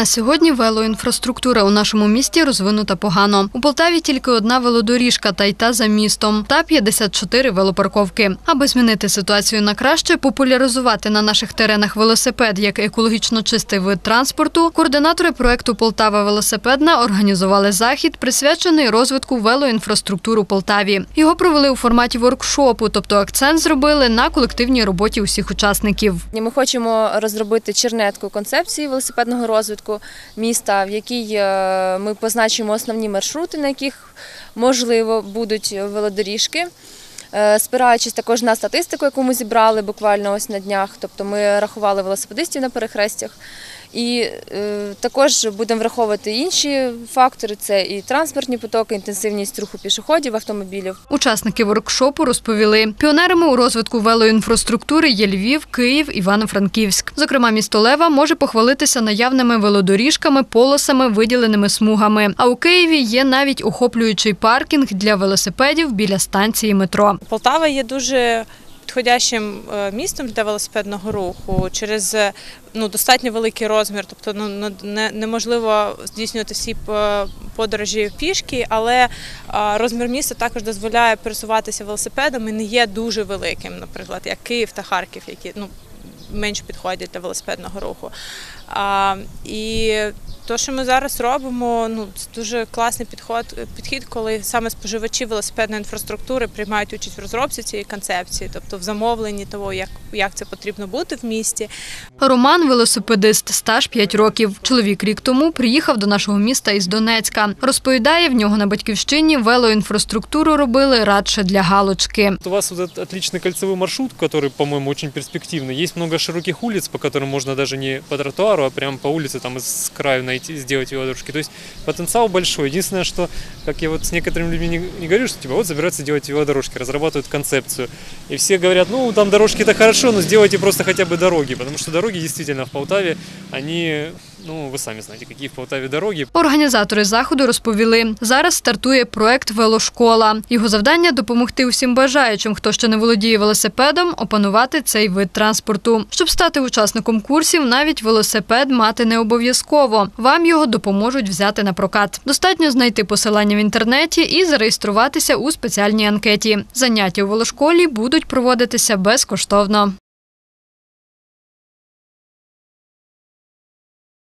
На сьогодні велоінфраструктура у нашому місті розвинута погано. У Полтаві тільки одна велодоріжка та й та за містом, та 54 велопарковки. Аби змінити ситуацію на краще, популяризувати на наших теренах велосипед як екологічно чистий вид транспорту. Координатори проекту Полтава велосипедна організували захід, присвячений розвитку велоінфраструктури у Полтаві. Його провели у форматі воркшопу, тобто акцент зробили на колективній роботі усіх учасників. Ми хочемо розробити чернетку концепції велосипедного розвитку міста, в якій е, ми позначимо основні маршрути, на яких можливо будуть велодоріжки. Е, Спираючись також на статистику, яку ми зібрали буквально ось на днях, тобто ми рахували велосипедистів на перехрестях. І е, також будемо враховувати інші фактори: це і транспортні потоки, інтенсивність руху пішоходів, автомобілів. Учасники воркшопу розповіли, піонерами у розвитку велоінфраструктури є Львів, Київ, Івано-Франківськ. Зокрема, місто Лева може похвалитися наявними велодоріжками, полосами, виділеними смугами. А у Києві є навіть охоплюючий паркінг для велосипедів біля станції метро. Полтава є дуже підходящим е, містом для велосипедного руху через е, ну, достатньо великий розмір, тобто ну, ну, не, неможливо здійснювати всі е, подорожі пішки, але розмір міста також дозволяє пересуватися велосипедами, не є дуже великим, наприклад, як Київ та Харків, які ну, менш підходять для велосипедного руху. А, і те, що ми зараз робимо, ну це дуже класний підход, підхід, коли саме споживачі велосипедної інфраструктури приймають участь в розробці цієї концепції, тобто в замовленні того, як, як це потрібно бути в місті. Роман велосипедист, стаж 5 років. Чоловік рік тому приїхав до нашого міста із Донецька. Розповідає, в нього на батьківщині велоінфраструктуру робили радше для галочки. У вас вот этот отличный кольцевой маршрут, который, по-моему, очень перспективный. Есть много широких улиц, по которым можно даже не по тротуару, а прямо по улице там из краю найти, сделать велодорожки. То есть потенциал большой. Единственное, что, как я вот с некоторыми людьми не, не говорю, что типа вот собираются делать велодорожки, разрабатывают концепцию. И все говорят, ну там дорожки это хорошо, но сделайте просто хотя бы дороги. Потому что дороги действительно в Полтаве, они, ну вы сами знаете, какие в Полтаве дороги. Організатори заходу розповіли, зараз стартує проект Велошкола. Його завдання допомогти усім бажаючим, хто ще не володіє велосипедом, опанувати цей вид транспорту. Щоб стати учасником курсів, навіть велосипед мати не обов'язково. Вам його допоможуть взяти на прокат. Достатньо знайти посилання в інтернеті і зареєструватися у спеціальній анкеті. Заняття у велошколі будуть проводитися безкоштовно.